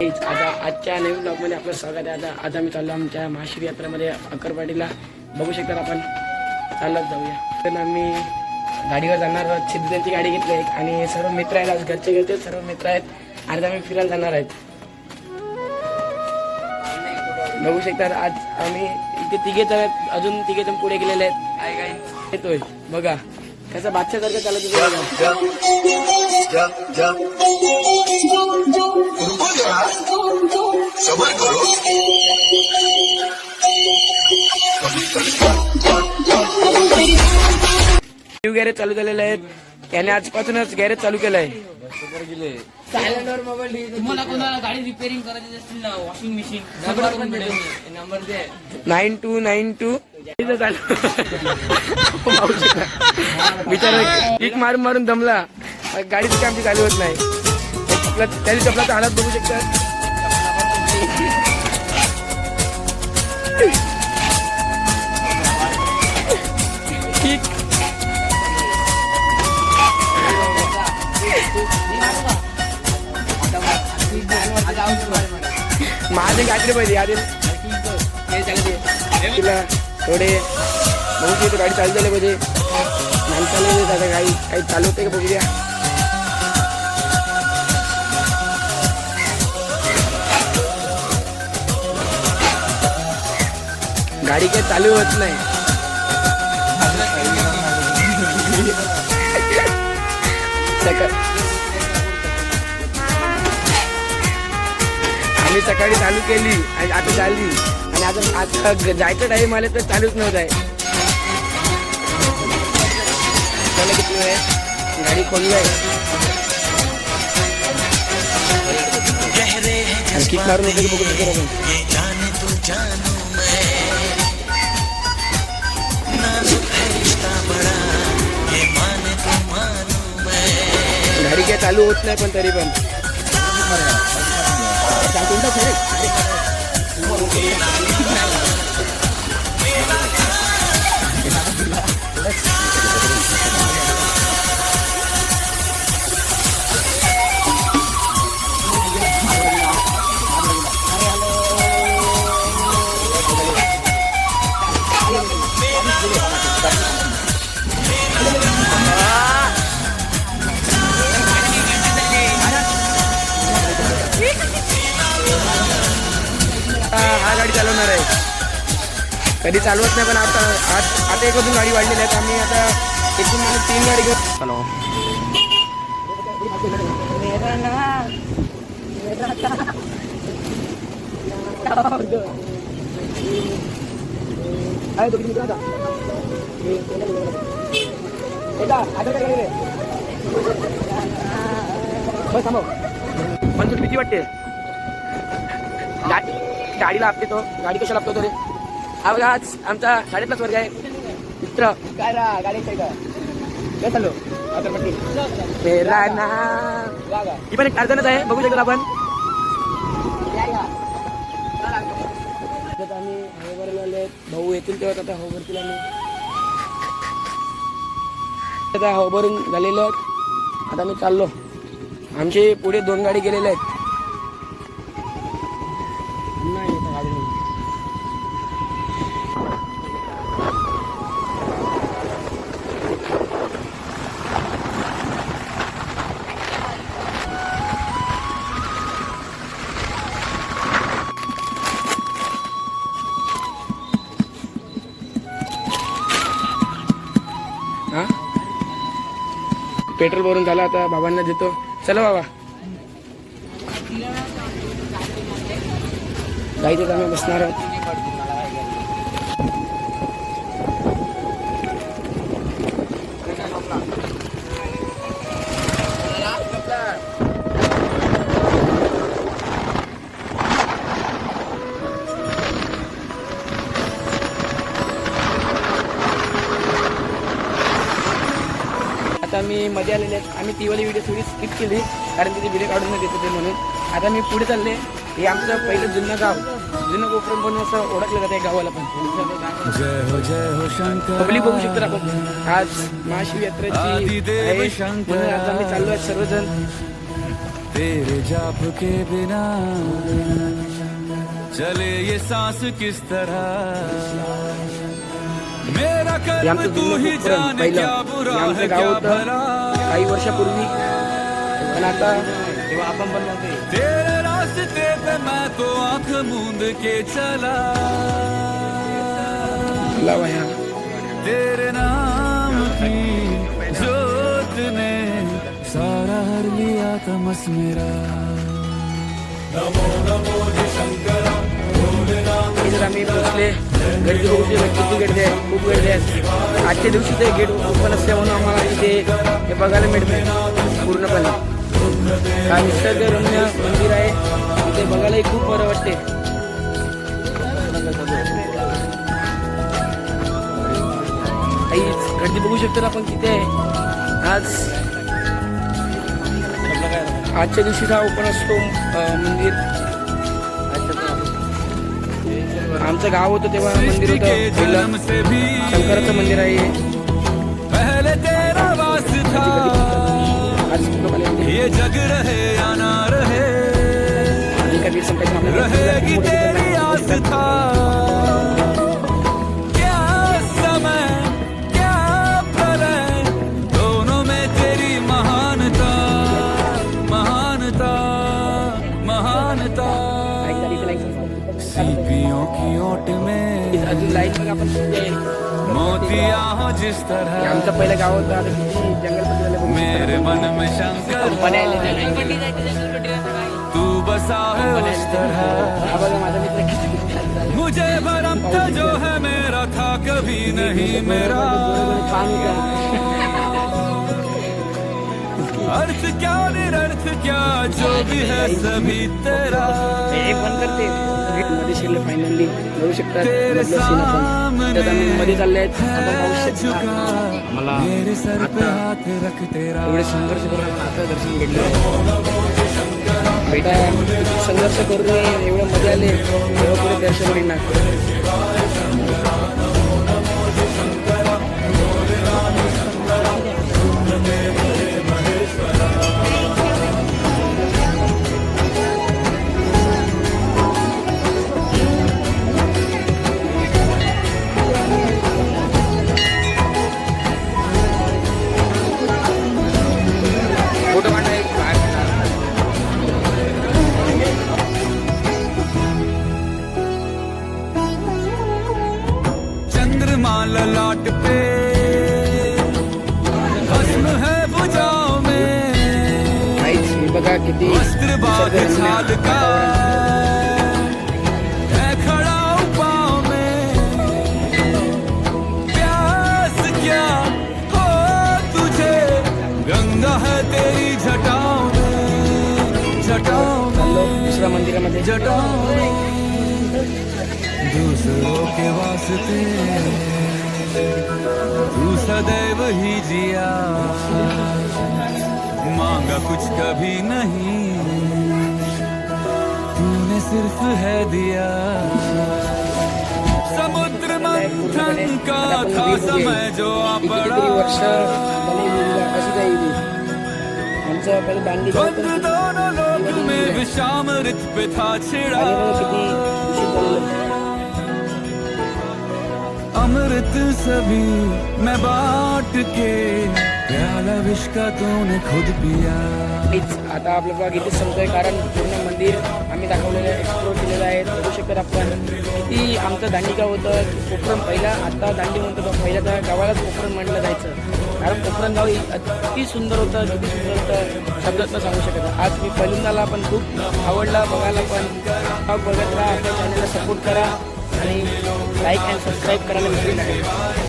आता आजच्या नवीन ब्लॉगमध्ये आपलं स्वागत आहे. आता आता आम्ही चाललो आमच्या महाशिव यात्रेमध्ये अकरवाडीला बघू शकतात आपण. चालत जाऊया. तर आम्ही गाडीवर जाणार आहोत. सिद्धांची गाडी घेतली आहे. आणि सर्व मित्र आहेत. आज घरचे घरचे सर्व मित्र आहेत. आणि आम्ही फिरायला जाणार आहेत. बघू शकतात. आज आम्ही इथे तिघे जण आहेत. अजून तिघे जण पुढे गेलेले आहेत. येतोय. बघा. कसं बादशासारखं चालत गॅरेज चालू झालेले आहेत त्याने आजपासूनच गॅरेज चालू केलं आहे तुम्हाला कोणाला गाडी रिपेअरिंग करायची असेल ना वॉशिंग मशीन नंबर पण भेटेल नंबर दे नाईन टू नाईन टू बिचारा किक मारून मारून दमला. गाडीच काय आमची चालू होत नाही. आपला त्याची चपलाचा हालत बघू शकतात किक माझे काहीतरी पाहिजे आधी. तिला थोडे बघू गाडी चालू झाली पाहिजे. माणसाला नाही गाडी. काही चालू होते का बघूया. गाडी काही चालू होत नाही. सकाळ आम्ही सकाळी चालू केली आणि आता चालली. आणि आता आता जायचं टाईम आले तर चालूच नव्हत. आहे चला किती वेळ गाडी खोलली आहे आणि किक मारून होते की बघू शकतो आपण? चालू होत नाही पण तरी पण. हा गाडी चालवणार आहे. कधी चालवत नाही पण आता आज आता एक अजून गाडी वाढलेली आहे आम्ही आता एकूण मला तीन गाडी घेऊन हॅलो. पण तुला भीती वाटते. गा- गाडीला आपते तो गाडी कशाला आपतो तो रे? हा बघा आज आमचा शाळेतलाच वर्ग आहे. मित्र. काय रा गाडी काय काय चाललो ना. ही पण एक अर्धनच आहे. बघू शकतो आपण. आम्ही हवेवरला आले भाऊ येतील तेव्हा आता हवरतील आम्ही आता हवभरून झालेलो आहेत. आता आम्ही चाललो. आमचे पुढे दोन गाडी गेलेले आहेत. पेट्रोल भरून झालं आता बाबांना देतो. चला बाबा. गाईचे आम्ही बसणार आहोत. मध्ये आलेले आहेत आम्ही ती वाली व्हिडिओ थोडी स्किप केली कारण तिथे व्हिडिओ काढून देत होते म्हणून. आता मी पुढे चालले. हे आमचं पहिलं जुनं गाव. जुनं कोकण म्हणून असं ओळखलं जातं गावाला पण. पब्लिक बघू शकतो आपण. आज महाशिवयात्रेची आहे. म्हणून आज आम्ही चाललो आहे सर्वजण. तेरे जाप के बिना चले ये सांस किस तरह? हे आमचं तू जुनं ही जाने पहिलं. हे आमचं गाव होतं काही वर्षापूर्वी. पण आता तेव्हा आपण पण नव्हते. तेरे नाम की जोत ने सारा हर लिया तमस मेरा। हे जर आम्ही पोहोचले. गर्दी बघू किती गर्दी आहे? खूप गर्दी आहे. आजच्या दिवशी ते गेट ओपन असते म्हणून आम्हाला इथे हे बघायला मिळते. पूर्णपणे. हा निसर्गरम्य मंदिर आहे. इथे बघायलाही खूप बरं वाटते. काही गर्दी बघू शकतो ना आपण किती आहे? आज आजच्या दिवशी हा ओपन असतो मंदिर. आमचं गाव होतं तेव्हा मंदिर होतं. पहिलं से भी शंकराचं मंदिर आहे. पहले तेरा वास था। मंदिर ये जग रहे या ना रहे। रहेगी तेरी आस्था क्या समय क्या प्रलय दोनों में तेरी महानता महानता महानता। लाईन झाली, इथे लाईन संपली. सीपियों की ओट में अजून लाईन मग आपण ते- मोतिया हो जिस हे तरह आमचं पहिलं गाव होतं आता किती जंगलमध्ये झालं बघू मेरे शकता. मन में शंकर कंपन्या आल्या त्या लाईनमध्ये. तू बसा है उस तरह हा बघा माझा मित्र किती छान झाला. मुझे भरम था जो है मेरा था कभी नहीं मेरा छान होतं. अर्थ क्या निरर्थ क्या जो भी है सभी तेरा। फायनली बघू शकता तेरे मधलं scene आपण. सामने त्यात आम्ही मध्ये चालले आहेत. मला एवढे संघर्ष करून आता दर्शन घेतलं बेटा संघर्ष करून एवढं मजा आले तेव्हा पुढे दर्शन मिळणार का. खड़ा पाँव में। प्यास क्या हो तुझे? गंगा है तेरी जटाओं में जटाओं चाललो में दुसऱ्या मंदिरामध्ये जटाओं में। दूसरों के वास्ते तू सदैव ही जिया। मांगा कुछ कभी नहीं। सिर्फ है दिया। समुद्र मंथन का था समय जो आ पड़ा। कितीतरी दोनों लोग में विषामृत पे था छिड़ा। अमृत सभी मैं बाट के प्याला विष का तूने खुद पिया. आता आपलं ब्लॉग इथे संपतोय कारण पूर्ण मंदिर आम्ही दाखवलेलं आहे एक्सप्लोर केलेलं आहे. बघू शकतात आपण किती आमचं दांडिका होतं कोकरण पहिला आता दांडी म्हणतो पण तर गावालाच कोकण म्हणलं जायचं. कारण कोकण गाव किती सुंदर होतं किती सुंदर होतं शब्दात न सांगू शकत आज मी पहिल्यांदाला पण खूप आवडला बघायला पण ब्लॉग बघत राहा आपल्या चॅनलला सपोर्ट करा आणि लाईक अँड सबस्क्राईब करायला विसरू नका.